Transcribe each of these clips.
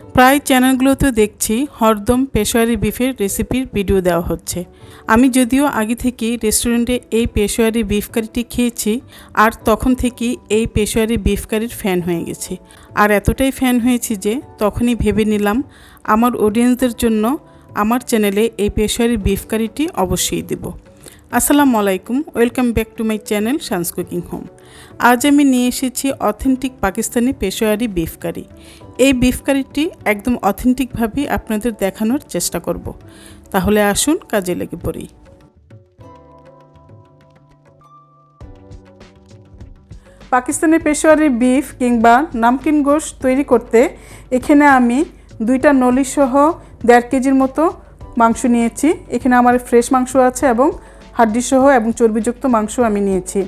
প্রায় চ্যানেলগুলোতে দেখছি হরদম পেশোয়ারি বিফের রেসিপির ভিডিও দেওয়া হচ্ছে। আমি যদিও আগে থেকেই রেস্টুরেন্টে এই পেশোয়ারি বিফ কারিটি খেয়েছি, আর তখন থেকেই এই পেশোয়ারি বিফ কারির ফ্যান হয়ে গেছি। আর এতটাই ফ্যান হয়েছি যে তখনই ভেবে নিলাম, আমার অডিয়েন্সদের জন্য আমার চ্যানেলে এই পেশোয়ারি বিফ কারিটি অবশ্যই দেবো। আসসালামু আলাইকুম, welcome back to my channel Shan's cooking home. আজ আমি নিয়ে এসেছি authentic Pakistani Peshawari beef curry. এই বিফ কারিটি একদম অথেন্টিকভাবেই আপনাদের দেখানোর চেষ্টা করব। তাহলে আসুন কাজে লেগে পড়ি। পাকিস্তানি পেশোয়ারি বিফ কিংবা নামকিন গোশ তৈরি করতে এখানে আমি দুইটা নলিসহ দেড় কেজির মতো মাংস নিয়েছি। এখানে আমার ফ্রেশ মাংস আছে এবং হাড্ডিসহ এবং চর্বিযুক্ত মাংস আমি নিয়েছি।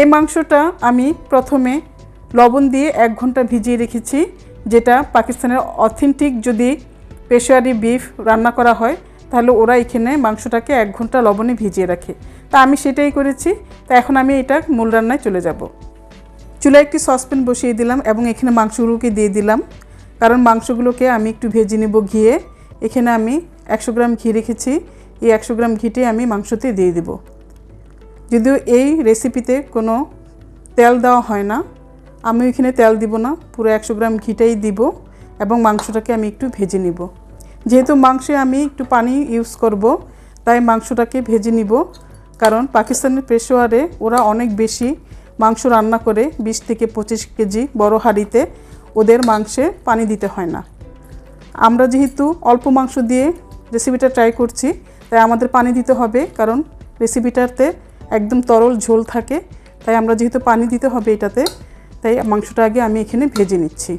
এই মাংসটা আমি প্রথমে লবণ দিয়ে এক ঘণ্টা ভিজিয়ে রেখেছি, যেটা পাকিস্তানের অথেন্টিক যদি পেশোয়ারি বিফ রান্না করা হয়, তাহলে ওরা এখানে মাংসটাকে এক ঘণ্টা লবণে ভিজিয়ে রাখে। তা আমি সেটাই করেছি, তা এখন আমি এটা মূল রান্নায় চলে যাব। চুলায় একটি সসপ্যান বসিয়ে দিলাম এবং এখানে মাংসগুলোকে দিয়ে দিলাম। কারণ মাংসগুলোকে আমি একটু ভেজে নেব ঘিয়ে। এখানে আমি একশো গ্রাম ঘি রেখেছি। এই একশো গ্রাম ঘিটি আমি মাংসতে দিয়ে দেব। যদিও এই রেসিপিতে কোনো তেল দেওয়া হয় না, আমি এখানে তেল দিব না, পুরো একশো গ্রাম ঘিটাই দিব এবং মাংসটাকে আমি একটু ভেজে নিব। যেহেতু মাংসে আমি একটু পানি ইউজ করব, তাই মাংসটাকে ভেজে নিব। কারণ পাকিস্তানের পেশোয়ারে ওরা অনেক বেশি মাংস রান্না করে, বিশ থেকে পঁচিশ কেজি বড় হাঁড়িতে ওদের মাংসে পানি দিতে হয় না। আমরা যেহেতু অল্প মাংস দিয়ে রেসিপিটা ট্রাই করছি তাই আমাদের পানি দিতে হবে, কারণ রেসিপিটাতে একদম তরল ঝোল থাকে, তাই আমরা যেহেতু পানি দিতে হবে এটাতে, তাই মাংসটা আগে আমি এখানে ভেজে নিচ্ছি।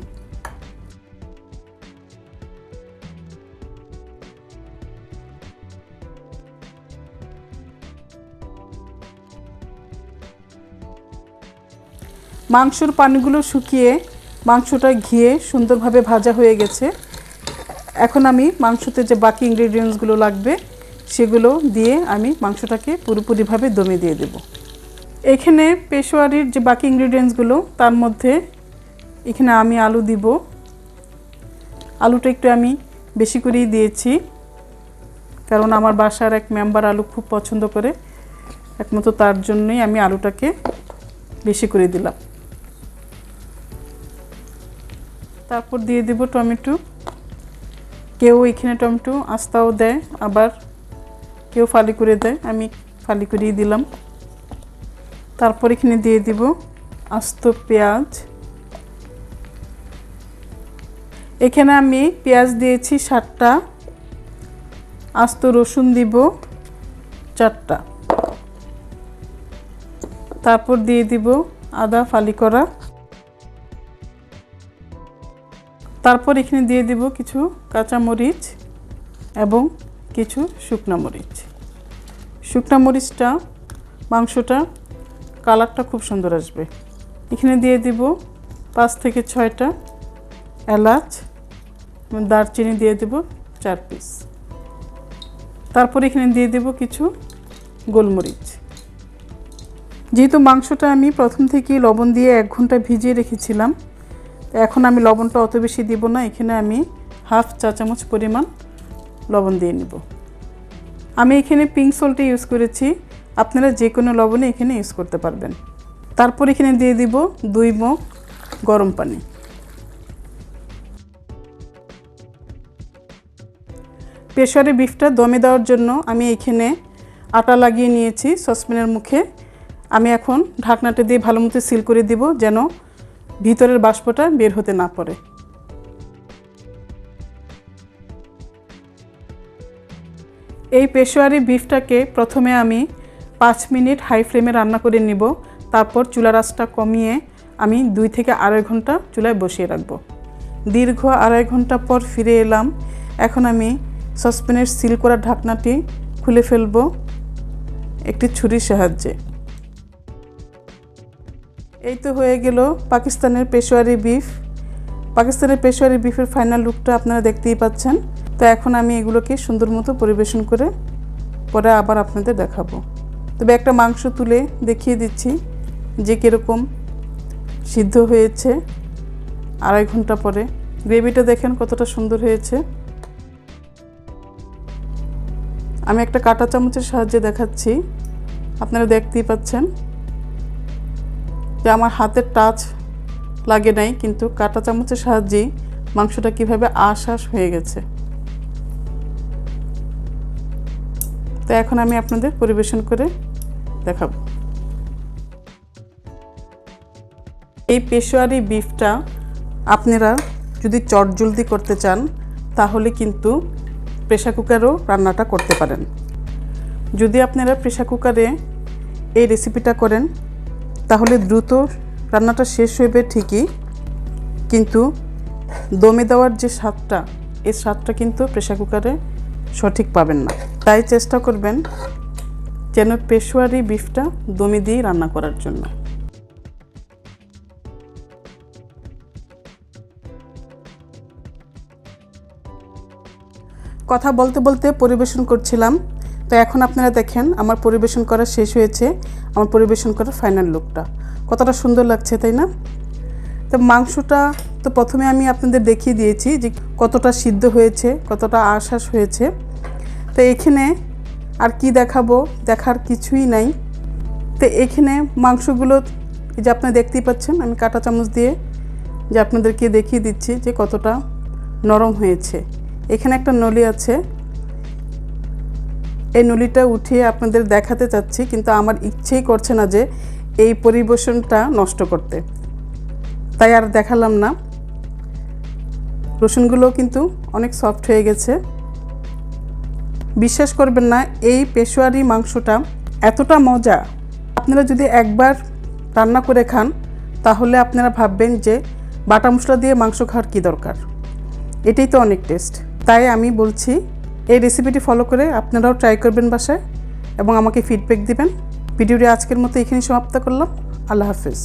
মাংসর পানিগুলো শুকিয়ে মাংসটা ঘিয়ে সুন্দরভাবে ভাজা হয়ে গেছে। এখন আমি মাংসতে যে বাকি ইনগ্রিডিয়েন্টসগুলো লাগবে সেগুলো দিয়ে আমি মাংসটাকে পুরোপুরিভাবে দমে দিয়ে দেব। এখানে পেশোয়ারির যে বাকি ইনগ্রিডিয়েন্টসগুলো, তার মধ্যে এখানে আমি আলু দিব। আলুটা একটু আমি বেশি করেই দিয়েছি, কারণ আমার বাসার এক মেম্বার আলু খুব পছন্দ করে, একমাত্র তার জন্যই আমি আলুটাকে বেশি করে দিলাম। তারপর দিয়ে দেব টমেটো। কেউ এখানে টমেটো আস্তাও দেয়, আবার কেউ ফালি করে দেয়, আমি ফালি করেই দিলাম। তারপর এখানে দিয়ে দিব আস্ত পেঁয়াজ। এখানে আমি পেঁয়াজ দিয়েছি সাতটা, আস্ত রসুন দিব চারটা। তারপর দিয়ে দিব আদা ফালি করা। তারপর এখানে দিয়ে দিব কিছু কাঁচামরিচ এবং কিছু শুকনো মরিচ। শুকনো মরিচটা, মাংসটা, কালারটা খুব সুন্দর আসবে। এখানে দিয়ে দিব পাঁচ থেকে ছয়টা এলাচ দারচিনি দিয়ে দেব চার পিস। তারপর এখানে দিয়ে দেব কিছু গোলমরিচ। যেহেতু মাংসটা আমি প্রথম থেকেই লবণ দিয়ে এক ঘণ্টা ভিজিয়ে রেখেছিলাম, এখন আমি লবণটা অত বেশি দিব না। এখানে আমি হাফ চা চামচ পরিমাণ লবণ দিয়ে নেব। আমি এখানে পিঙ্ক সল্টে ইউজ করেছি। আপনারা যে কোনো লবণে এখানে ইউজ করতে পারবেন। তারপর এখানে দিয়ে দিব দুই মগ গরম পানি। প্রেশারে বিফটা দমে দেওয়ার জন্য আমি এখানে আটা লাগিয়ে নিয়েছি সসপ্যানের মুখে। আমি এখন ঢাকনাটা দিয়ে ভালো মতো সিল করে দিব যেন ভিতরের বাষ্পটা বের হতে না পারে এই পেশোয়ারি বিফটাকে প্রথমে আমি পাঁচ মিনিট হাই ফ্লেমে রান্না করে নিব, তারপর চুলা রাসটা কমিয়ে আমি দুই থেকে আড়াই ঘণ্টা চুলায় বসিয়ে রাখব। দীর্ঘ আড়াই ঘণ্টা পর ফিরে এলাম। এখন আমি সসপ্যানের সিল করা ঢাকনাটি খুলে ফেলব একটি ছুরির সাহায্যে। এই তো হয়ে গেল পাকিস্তানের পেশোয়ারি বিফ। পাকিস্তানের পেশোয়ারি বিফের ফাইনাল লুকটা আপনারা দেখতেই পাচ্ছেন। তো এখন আমি এগুলোকে সুন্দর মতো পরিবেশন করে পরে আবার আপনাদের দেখাবো। তবে একটা মাংস তুলে দেখিয়ে দিচ্ছি যে কীরকম সিদ্ধ হয়েছে আড়াই ঘণ্টা পরে। গ্রেভিটা দেখেন কতটা সুন্দর হয়েছে। আমি একটা কাঁটা চামচের সাহায্যে দেখাচ্ছি, আপনারা দেখতেই পাচ্ছেন। যে আমার হাতের টাচ লাগে নাই, কিন্তু কাঁটা চামচের সাহায্যেই মাংসটা কীভাবে আশ আশ হয়ে গেছে। তো এখন আমি আপনাদের পরিবেশন করে দেখাবো। এই পেশোয়ারি বিফটা আপনারা যদি চটজলদি করতে চান, তাহলে কিন্তু প্রেশার কুকারও রান্নাটা করতে পারেন। যদি আপনারা প্রেশার কুকারে এই রেসিপিটা করেন, তাহলে দ্রুত রান্নাটা শেষ হইবে ঠিকই, কিন্তু দমে দেওয়ার যে স্বাদটা, এই স্বাদটা কিন্তু প্রেশার কুকারে সঠিক পাবেন না। তাই চেষ্টা করবেন যেন পেশোয়ারি বিফটা দমে দিয়েই রান্না করার জন্য। কথা বলতে বলতে পরিবেশন করছিলাম, তো এখন আপনারা দেখেন আমার পরিবেশন করা শেষ হয়েছে, আমার পরিবেশন করার ফাইনাল লুকটা কতটা সুন্দর লাগছে, তাই না? তো মাংসটা তো প্রথমে আমি আপনাদের দেখিয়ে দিয়েছি যে কতটা সিদ্ধ হয়েছে, কতটা আশ্বাস হয়েছে। তো এখানে আর কি দেখাবো? দেখার কিছুই নাই। তো এখানে মাংসগুলো যে আপনারা দেখতেই পাচ্ছেন, আমি কাঁটা চামচ দিয়ে যে আপনাদেরকে দেখিয়ে দিচ্ছি যে কতটা নরম হয়েছে। এখানে একটা নলি আছে। এই নলিটা উঠিয়ে আপনাদের দেখাতে চাচ্ছি, কিন্তু আমার ইচ্ছেই করছে না যে এই পরিবেশনটা নষ্ট করতে। তাই আর দেখালাম না। রসুনগুলো কিন্তু অনেক সফট হয়ে গেছে। বিশ্বাস করবেন না, এই পেশোয়ারি মাংসটা এতটা মজা। আপনারা যদি একবার রান্না করে খান, তাহলে আপনারা ভাববেন যে বাটা মশলা দিয়ে মাংস খাওয়ার কী দরকার। এটাই তো অনেক টেস্ট। তাই আমি বলছি, এই রেসিপিটি ফলো করে আপনারাও ট্রাই করবেন বাসায় এবং আমাকে ফিডব্যাক দিবেন। ভিডিওটি আজকের মতো এখানেই সমাপ্ত করলাম। আল্লাহ হাফিজ।